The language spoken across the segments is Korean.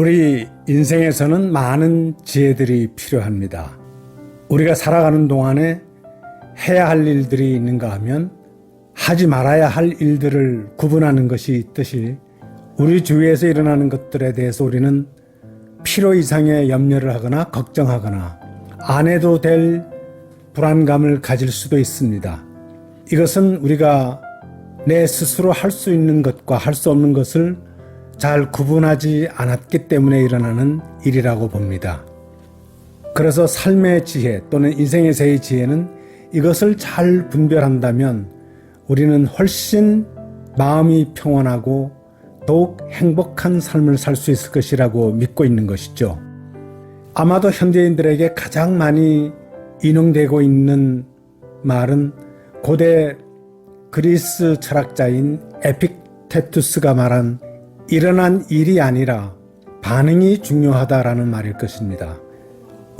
우리 인생에서는 많은 지혜들이 필요합니다. 우리가 살아가는 동안에 해야 할 일들이 있는가 하면 하지 말아야 할 일들을 구분하는 것이 있듯이 우리 주위에서 일어나는 것들에 대해서 우리는 필요 이상의 염려를 하거나 걱정하거나 안 해도 될 불안감을 가질 수도 있습니다. 이것은 우리가 내 스스로 할 수 있는 것과 할 수 없는 것을 잘 구분하지 않았기 때문에 일어나는 일이라고 봅니다. 그래서 삶의 지혜 또는 인생에서의 지혜는 이것을 잘 분별한다면 우리는 훨씬 마음이 평온하고 더욱 행복한 삶을 살 수 있을 것이라고 믿고 있는 것이죠. 아마도 현대인들에게 가장 많이 인용되고 있는 말은 고대 그리스 철학자인 에픽테투스가 말한 일어난 일이 아니라 반응이 중요하다라는 말일 것입니다.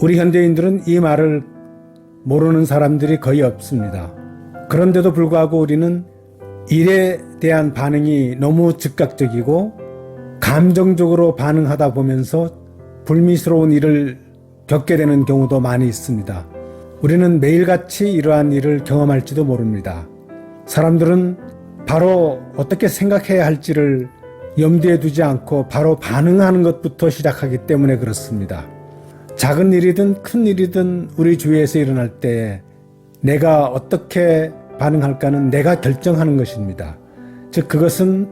우리 현대인들은 이 말을 모르는 사람들이 거의 없습니다. 그런데도 불구하고 우리는 일에 대한 반응이 너무 즉각적이고 감정적으로 반응하다 보면서 불미스러운 일을 겪게 되는 경우도 많이 있습니다. 우리는 매일같이 이러한 일을 경험할지도 모릅니다. 사람들은 바로 어떻게 생각해야 할지를 염두에 두지 않고 바로 반응하는 것부터 시작하기 때문에 그렇습니다. 작은 일이든 큰 일이든 우리 주위에서 일어날 때 내가 어떻게 반응할까는 내가 결정하는 것입니다. 즉, 그것은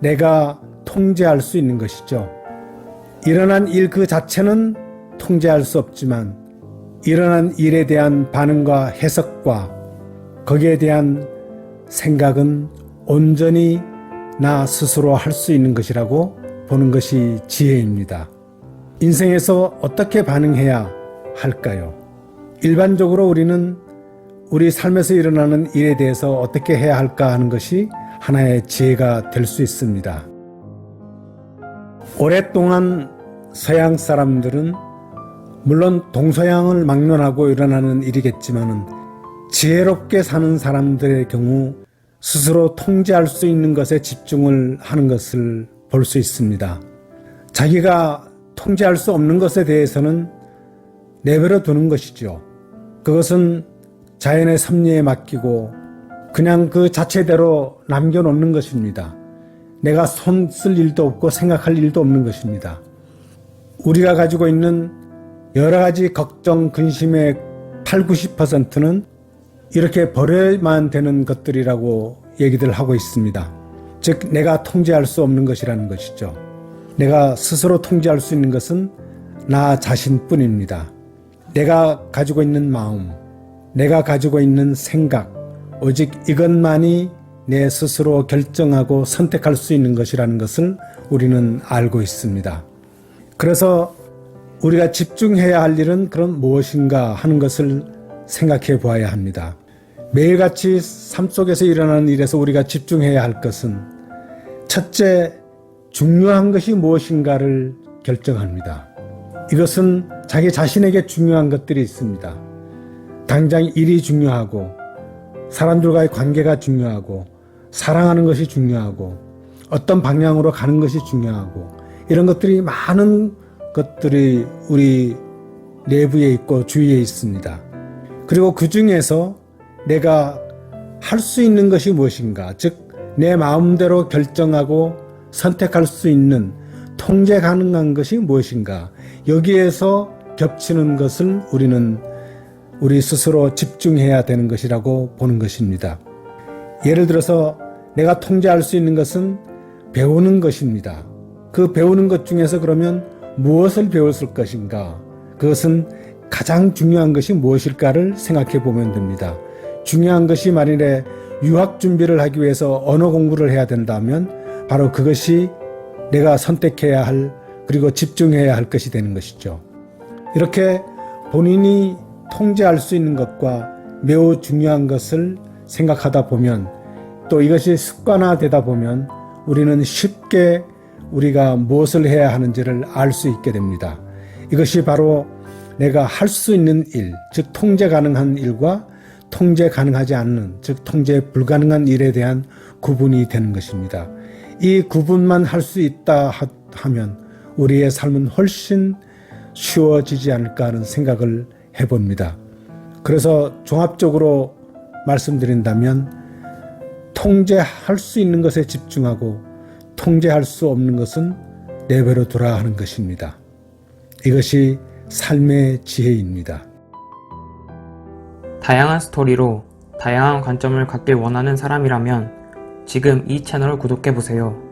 내가 통제할 수 있는 것이죠. 일어난 일 그 자체는 통제할 수 없지만 일어난 일에 대한 반응과 해석과 거기에 대한 생각은 온전히 나 스스로 할 수 있는 것이라고 보는 것이 지혜입니다. 인생에서 어떻게 반응해야 할까요? 일반적으로 우리는 우리 삶에서 일어나는 일에 대해서 어떻게 해야 할까 하는 것이 하나의 지혜가 될 수 있습니다. 오랫동안 서양 사람들은 물론 동서양을 막론하고 일어나는 일이겠지만은 지혜롭게 사는 사람들의 경우 스스로 통제할 수 있는 것에 집중을 하는 것을 볼 수 있습니다. 자기가 통제할 수 없는 것에 대해서는 내버려 두는 것이죠. 그것은 자연의 섭리에 맡기고 그냥 그 자체대로 남겨놓는 것입니다. 내가 손 쓸 일도 없고 생각할 일도 없는 것입니다. 우리가 가지고 있는 여러 가지 걱정, 근심의 8, 90%는 이렇게 버려야만 되는 것들이라고 얘기들 하고 있습니다. 즉, 내가 통제할 수 없는 것이라는 것이죠. 내가 스스로 통제할 수 있는 것은 나 자신뿐입니다. 내가 가지고 있는 마음, 내가 가지고 있는 생각, 오직 이것만이 내 스스로 결정하고 선택할 수 있는 것이라는 것을 우리는 알고 있습니다. 그래서 우리가 집중해야 할 일은 그럼 무엇인가 하는 것을 생각해 보아야 합니다. 매일같이 삶 속에서 일어나는 일에서 우리가 집중해야 할 것은 첫째, 중요한 것이 무엇인가를 결정합니다. 이것은 자기 자신에게 중요한 것들이 있습니다. 당장 일이 중요하고, 사람들과의 관계가 중요하고, 사랑하는 것이 중요하고, 어떤 방향으로 가는 것이 중요하고, 이런 것들이 많은 것들이 우리 내부에 있고 주위에 있습니다. 그리고 그 중에서 내가 할 수 있는 것이 무엇인가, 즉, 내 마음대로 결정하고 선택할 수 있는 통제 가능한 것이 무엇인가, 여기에서 겹치는 것을 우리는 우리 스스로 집중해야 되는 것이라고 보는 것입니다. 예를 들어서 내가 통제할 수 있는 것은 배우는 것입니다. 그 배우는 것 중에서 그러면 무엇을 배웠을 것인가? 그것은 가장 중요한 것이 무엇일까를 생각해 보면 됩니다. 중요한 것이 만일에 유학 준비를 하기 위해서 언어 공부를 해야 된다면 바로 그것이 내가 선택해야 할 그리고 집중해야 할 것이 되는 것이죠. 이렇게 본인이 통제할 수 있는 것과 매우 중요한 것을 생각하다 보면 또 이것이 습관화되다 보면 우리는 쉽게 우리가 무엇을 해야 하는지를 알 수 있게 됩니다. 이것이 바로 내가 할 수 있는 일, 즉 통제 가능한 일과 통제 가능하지 않는, 즉 통제 불가능한 일에 대한 구분이 되는 것입니다. 이 구분만 할 수 있다 하면 우리의 삶은 훨씬 쉬워지지 않을까 하는 생각을 해봅니다. 그래서 종합적으로 말씀드린다면 통제할 수 있는 것에 집중하고 통제할 수 없는 것은 내버려 두라 하는 것입니다. 이것이 삶의 지혜입니다. 다양한 스토리로 다양한 관점을 갖길 원하는 사람이라면 지금 이 채널을 구독해 보세요.